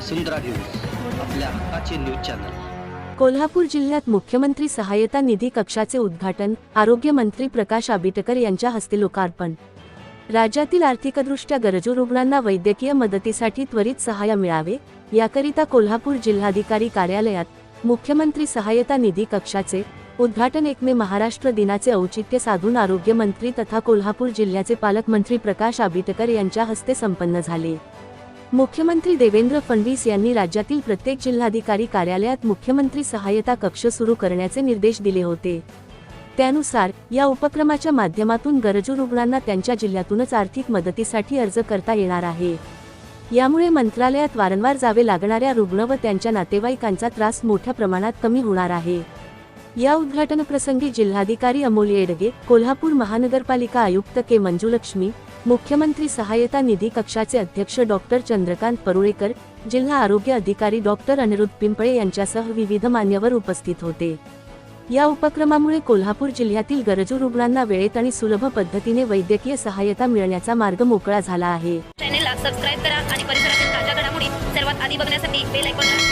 वसुंधरा news आपल्या हक्काचे news channel. Kolhapur जिल्ह्यात मुख्यमंत्री सहाय्यता निधी कक्षाचे उद्घाटन आरोग्यमंत्री प्रकाश आबिटकर यांच्या हस्ते लोकार्पण. राज्यातील आर्थिकदृष्ट्या गरजू रुग्णांना वैद्यकीय मदतीसाठी त्वरित सहाय्य मिळावे याकरिता कोल्हापूर जिल्हाधिकारी कार्यालयात मुख्यमंत्री सहाय्यता निधी कक्षाचे उद्घाटन एक मे महाराष्ट्र दिनाचे औचित्य साधून आरोग्यमंत्री तथा कोल्हापूर जिल्ह्याचे पालकमंत्री प्रकाश आबिटकर यांच्या हस्ते संपन्न झाले. मुख्यमंत्री देवेंद्र फडणवीस यांनी राज्यातील प्रत्येक जिल्हाधिकारी कार्यालयात मुख्यमंत्री सहाय्यता कक्ष सुरू करण्याचे निर्देश दिले होते. त्यानुसार या उपक्रमाच्या माध्यमातून गरजू रुग्णांना त्यांच्या जिल्ह्यातूनच आर्थिक मदतीसाठी अर्ज करता येणार आहे. यामुळे मंत्रालयात वारंवार जावे लागणाऱ्या रुग्ण व त्यांच्या नातेवाईकांचा त्रास मोठ्या प्रमाणात कमी होणार आहे. या उद्घाटनप्रसंगी जिल्हाधिकारी अमोल येडगे कोल्हापूर महानगरपालिका आयुक्त के मंजुलक्ष्मी मुख्यमंत्री सहाय्यता निधी कक्षाचे अध्यक्ष डॉक्टर चंद्रकांत परुळेकर जिल्हा आरोग्य अधिकारी डॉक्टर अनिरुद्ध पिंपळे यांच्यासह विविध मान्यवर उपस्थित होते. या उपक्रमामुळे कोल्हापूर जिल्ह्यातील गरजू रुग्णांना वेळेत आणि सुलभ पद्धतीने वैद्यकीय सहाय्यता मिळण्याचा मार्ग मोकळा झाला आहे. चॅनेलला सबस्क्राईब करा आणि परिसरातील ताज्या घडामोडी सर्वात आधी बघण्यासाठी बेल आयकॉनला